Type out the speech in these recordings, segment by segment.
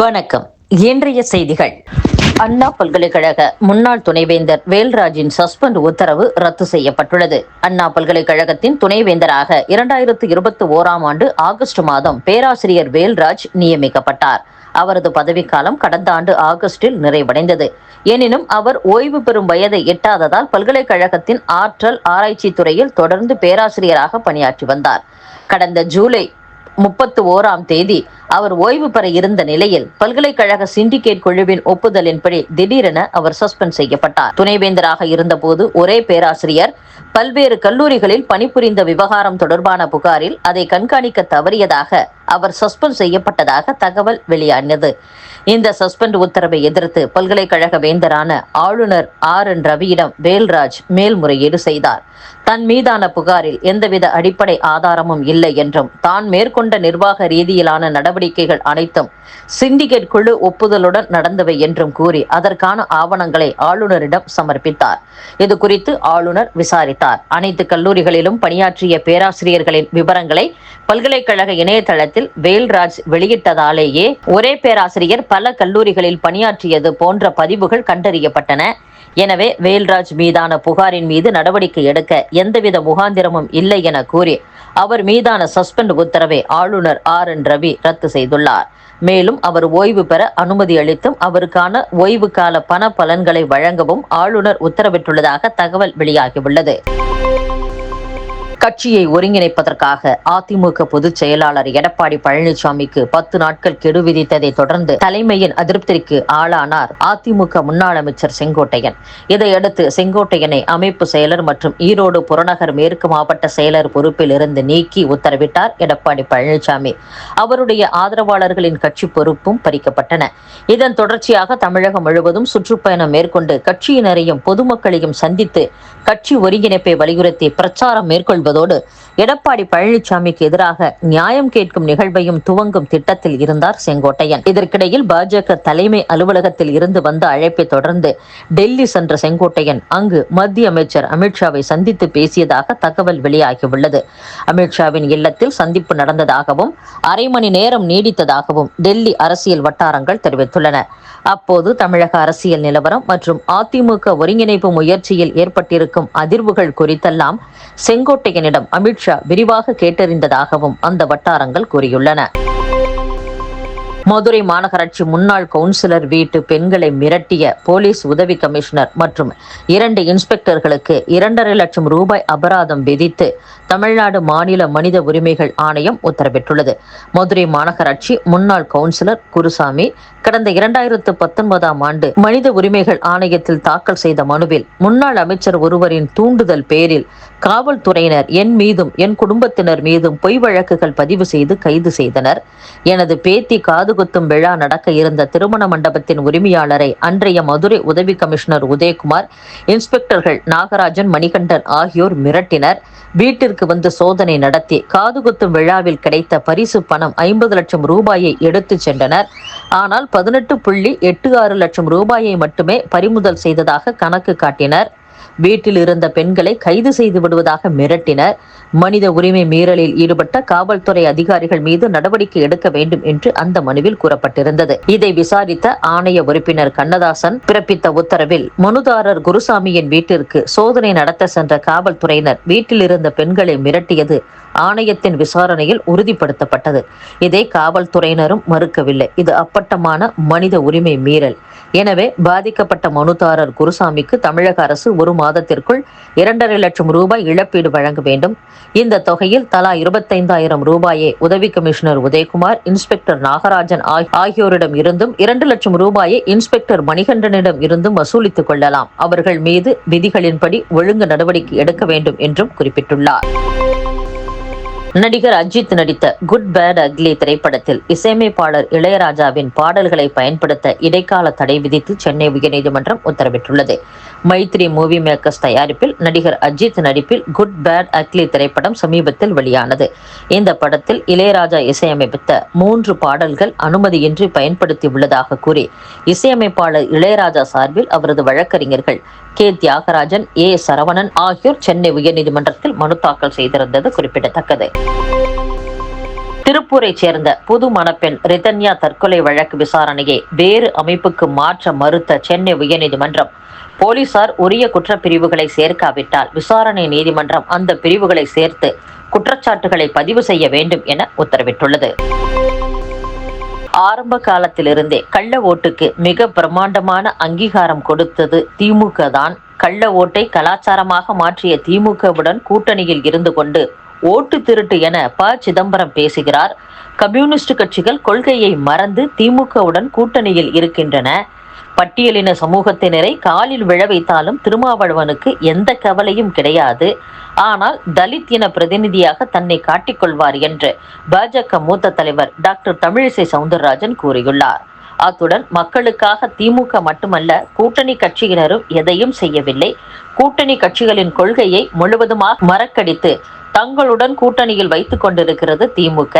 வணக்கம். இன்றைய செய்திகள். அண்ணா பல்கலைக்கழக முன்னாள் துணைவேந்தர் வேல்ராஜின் சஸ்பெண்ட் உத்தரவு ரத்து செய்யப்பட்டுள்ளது. அண்ணா பல்கலைக்கழகத்தின் துணைவேந்தராக இரண்டாயிரத்து இருபத்தி ஓராம் ஆண்டு ஆகஸ்ட் மாதம் பேராசிரியர் வேல்ராஜ் நியமிக்கப்பட்டார். அவரது பதவிக்காலம் கடந்த ஆண்டு ஆகஸ்டில் நிறைவடைந்தது. எனினும் அவர் ஓய்வு பெறும் வயதை எட்டாததால் பல்கலைக்கழகத்தின் ஆற்றல் ஆராய்ச்சி துறையில் தொடர்ந்து பேராசிரியராக பணியாற்றி வந்தார். கடந்த ஜூலை முப்பத்து ஓராம் தேதி அவர் ஓய்வு பெற இருந்த நிலையில் பல்கலைக்கழக சிண்டிகேட் குழுவின் ஒப்புதலின்படி திடீரென அவர் சஸ்பெண்ட் செய்யப்பட்டார். துணைவேந்தராக இருந்தபோது ஒரே பேராசிரியர் பல்வேறு கல்லூரிகளில் பணிபுரிந்த விவகாரம் தொடர்பான புகாரில் அதை கண்காணிக்க தவறியதாக அவர் சஸ்பெண்ட் செய்யப்பட்டதாக தகவல் வெளியானது. இந்த சஸ்பெண்ட் உத்தரவை எதிர்த்து பல்கலைக்கழக வேந்தரான ஆளுநர் ஆர். என். ரவியிடம் வேல்ராஜ் மேல்முறையீடு செய்தார். தன் மீதான புகாரில் எந்தவித அடிப்படை ஆதாரமும் இல்லை என்றும் தான் மேற்கொண்ட நிர்வாக ரீதியிலான நடவடிக்கைகள் அனைத்தும் சிண்டிகேட் குழு ஒப்புதலுடன் நடந்தவை என்றும் கூறி அதற்கான ஆவணங்களை ஆளுநரிடம் சமர்ப்பித்தார். இது குறித்து ஆளுநர் விசாரித்தார். அனைத்து கல்லூரிகளிலும் பணியாற்றிய பேராசிரியர்களின் விவரங்களை பல்கலைக்கழக இணையதளத்தில் வேல்ராஜ் வெளியிட்டதாலேயே ஒரே பேராசிரியர் பல கல்லூரிகளில் பணியாற்றியது போன்ற பதிவுகள் கண்டறியப்பட்டன. எனவே வேல்ராஜ் மீதான புகாரின் மீது நடவடிக்கை எடுக்க எந்தவித முகாந்திரமும் இல்லை என கூறி அவர் மீதான சஸ்பெண்ட் உத்தரவை ஆளுநர் ஆர் என் ரவி ரத்து செய்துள்ளார். மேலும் அவர் ஓய்வு பெற அனுமதி அளித்தும் அவருக்கான ஓய்வு கால பண பலன்களை வழங்கவும் ஆளுநர் உத்தரவிட்டுள்ளதாக தகவல் வெளியாகியுள்ளது. கட்சியை ஒருங்கிணைப்பதற்காக அதிமுக பொதுச் செயலாளர் எடப்பாடி பழனிசாமிக்கு பத்து நாட்கள் கெடு விதித்ததை தொடர்ந்து தலைமையின் அதிருப்திக்கு ஆளானார் அதிமுக முன்னாள் அமைச்சர் செங்கோட்டையன். இதையடுத்து செங்கோட்டையனை அமைப்பு செயலர் மற்றும் ஈரோடு புறநகர் மேற்கு மாவட்ட செயலர் பொறுப்பில் இருந்து நீக்கி உத்தரவிட்டார் எடப்பாடி பழனிசாமி. அவருடைய ஆதரவாளர்களின் கட்சி பொறுப்பும் பறிக்கப்பட்டன. இதன் தொடர்ச்சியாக தமிழகம் முழுவதும் சுற்றுப்பயணம் மேற்கொண்டு கட்சியினரையும் பொதுமக்களையும் சந்தித்து கட்சி ஒருங்கிணைப்பை வலியுறுத்தி பிரச்சாரம் மேற்கொள்வது மேற்கொள்வதோடு எடப்பாடி பழனிசாமிக்கு எதிராக நியாயம் கேட்கும் நிகழ்வையும் துவங்கும் திட்டத்தில் இருந்தார் செங்கோட்டையன். இதற்கிடையில் பாஜக தலைமை அலுவலகத்தில் இருந்து வந்த அழைப்பை தொடர்ந்து டெல்லி சென்ற செங்கோட்டையன் அங்கு மத்திய அமைச்சர் அமித்ஷாவை சந்தித்து பேசியதாக தகவல் வெளியாகியுள்ளது. அமித்ஷாவின் இல்லத்தில் சந்திப்பு நடந்ததாகவும் அரை மணி நேரம் நீடித்ததாகவும் டெல்லி அரசியல் வட்டாரங்கள் தெரிவித்துள்ளன. அப்போது தமிழக அரசியல் நிலவரம் மற்றும் அதிமுக ஒருங்கிணைப்பு முயற்சியில் ஏற்பட்டிருக்கும் அதிர்வுகள் குறித்தெல்லாம் செங்கோட்டையனிடம் அமித்ஷா விரிவாக கேட்டறிந்ததாகவும் அந்த வட்டாரங்கள் கூறியுள்ளன. மதுரை மாநகராட்சி முன்னாள் கவுன்சிலர் வீட்டு பெண்களை மிரட்டிய போலீஸ் உதவி கமிஷனர் மற்றும் இரண்டு இன்ஸ்பெக்டர்களுக்கு இரண்டரை லட்சம் ரூபாய் அபராதம் விதித்து தமிழ்நாடு மாநில மனித உரிமைகள் ஆணையம் உத்தரவிட்டுள்ளது. மதுரை மாநகராட்சி முன்னாள் கவுன்சிலர் குருசாமி கடந்த இரண்டாயிரத்து பத்தொன்பதாம் ஆண்டு மனித உரிமைகள் ஆணையத்தில் தாக்கல் செய்த மனுவில் முன்னாள் அமைச்சர் ஒருவரின் தூண்டுதல் பேரில் காவல்துறையினர் என் மீதும் என் குடும்பத்தினர் மீதும் பொய் வழக்குகள் பதிவு செய்து கைது செய்தனர். எனது பேத்தி காதுகுத்தும் விழா நடக்க இருந்த திருமண மண்டபத்தின் உரிமையாளரை அன்றைய மதுரை உதவி கமிஷனர் உதயகுமார் இன்ஸ்பெக்டர்கள் நாகராஜன் மணிகண்டன் ஆகியோர் மிரட்டினர். வீட்டிற்கு வந்து சோதனை நடத்தி காதுகுத்தும் விழாவில் கிடைத்த பரிசு பணம் ஐம்பது லட்சம் ரூபாயை எடுத்துச் சென்றனர். ஆனால் பதினெட்டு புள்ளி எட்டு ஆறு லட்சம் ரூபாயை மட்டுமே பறிமுதல் செய்ததாக கணக்கு காட்டினர். வீட்டில் இருந்த பெண்களை கைது செய்து விடுவதாக மிரட்டினர். மனித உரிமை மீறலில் ஈடுபட்ட காவல்துறை அதிகாரிகள் மீது நடவடிக்கை எடுக்க வேண்டும் என்று அந்த மனுவில் கூறப்பட்டிருந்தது. இதை விசாரித்த ஆணைய உறுப்பினர் கண்ணதாசன் பிறப்பித்த உத்தரவில் மனுதாரர் குருசாமியின் வீட்டிற்கு சோதனை நடத்த சென்ற காவல்துறையினர் வீட்டில் இருந்த பெண்களை மிரட்டியது ஆணையத்தின் விசாரணையில் உறுதிப்படுத்தப்பட்டது. இதை காவல்துறையினரும் மறுக்கவில்லை. இது அப்பட்டமான மனித உரிமை மீறல். எனவே பாதிக்கப்பட்ட மனுதாரர் குருசாமிக்கு தமிழக அரசு ஒரு மாதத்திற்குள் இரண்டரை லட்சம் ரூபாய் இழப்பீடு வழங்க வேண்டும். இந்த தொகையில் தலா இருபத்தைந்தாயிரம் ரூபாயை உதவி கமிஷனர் உதயகுமார் இன்ஸ்பெக்டர் நாகராஜன் ஆகியோரிடம் இருந்தும் இரண்டு லட்சம் ரூபாயை இன்ஸ்பெக்டர் மணிகண்டனிடம் இருந்தும் வசூலித்துக் கொள்ளலாம். அவர்கள் மீது விதிகளின்படி ஒழுங்கு நடவடிக்கை எடுக்க வேண்டும் என்றும் குறிப்பிட்டுள்ளார். நடிகர் அஜித் நடித்த குட் பேட் அக்லி திரைப்படத்தில் இசையமைப்பாளர் இளையராஜாவின் பாடல்களை பயன்படுத்த இடைக்கால தடை விதித்து சென்னை உயர்நீதிமன்றம் உத்தரவிட்டுள்ளது. மைத்ரி மூவி மேக்கர்ஸ் தயாரிப்பில் நடிகர் அஜித் நடிப்பில் குட் பேட் அக்லி திரைப்படம் சமீபத்தில் வெளியானது. இந்த படத்தில் இளையராஜா இசையமைத்த மூன்று பாடல்கள் அனுமதியின்றி பயன்படுத்தி உள்ளதாக கூறி இசையமைப்பாளர் இளையராஜா சார்பில் அவரது வழக்கறிஞர்கள் கே. தியாகராஜன் ஏ. சரவணன் ஆகியோர் சென்னை உயர்நீதிமன்றத்தில் மனு தாக்கல் செய்திருந்தது குறிப்பிடத்தக்கது. திருப்பூரைச் சேர்ந்த புது மணப்பெண் ரிதன்யா தற்கொலை வழக்கு விசாரணையை வேறு அமைப்புக்கு மாற்ற மறுத்த சென்னை உயர்நீதிமன்றம் போலீசார் உரிய குற்றப்பிரிவுகளை சேர்க்காவிட்டால் விசாரணை நீதிமன்றம் அந்த பிரிவுகளை சேர்த்து குற்றச்சாட்டுகளை பதிவு செய்ய வேண்டும் என உத்தரவிட்டுள்ளது. ஆரம்ப காலத்திலிருந்தே கள்ள ஓட்டுக்கு மிக பிரம்மாண்டமான அங்கீகாரம் கொடுத்தது திமுக தான். கள்ள ஓட்டை கலாச்சாரமாக மாற்றிய திமுகவுடன் கூட்டணியில் இருந்து கொண்டு ஓட்டு திருட்டு என ப. சிதம்பரம் பேசுகிறார். கம்யூனிஸ்ட் கட்சிகள் கொள்கையை மறந்து திமுகவுடன் கூட்டணியில் இருக்கின்றன. பட்டியலின சமூகத்தினரை காலில் விழ வைத்தாலும் திருமாவளவனுக்கு எந்த கவலையும் கிடையாது. ஆனால் தலித் இன பிரதிநிதியாக தன்னை காட்டிக்கொள்வார் என்று பாஜக மூத்த தலைவர் டாக்டர் தமிழிசை சவுந்தரராஜன் கூறியுள்ளார். அத்துடன் மக்களுக்காக திமுக மட்டுமல்ல கூட்டணி கட்சியினரும் எதையும் செய்யவில்லை. கூட்டணி கட்சிகளின் கொள்கையை முழுவதுமாக மறக்கடித்து தங்களுடன் கூட்டணியில் வைத்துக் கொண்டிருக்கிறது திமுக.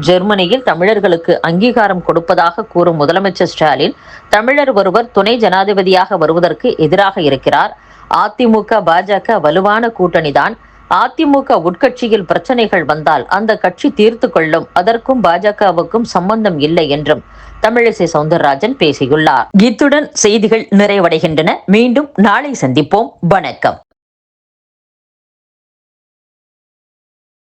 ஜெர்மனியில் தமிழர்களுக்கு அங்கீகாரம் கொடுப்பதாக கூறும் முதலமைச்சர் ஸ்டாலின் தமிழர் ஒருவர் துணை ஜனாதிபதியாக வருவதற்கு எதிராக இருக்கிறார். அதிமுக பாஜக வலுவான கூட்டணிதான். அதிமுக உட்கட்சியில் பிரச்சனைகள் வந்தால் அந்த கட்சி தீர்த்து கொள்ளும். அதற்கும் பாஜகவுக்கும் சம்பந்தம் இல்லை என்றும் தமிழிசை சவுந்தரராஜன் பேசியுள்ளார். இத்துடன் செய்திகள் நிறைவடைகின்றன. மீண்டும் நாளை சந்திப்போம். வணக்கம்.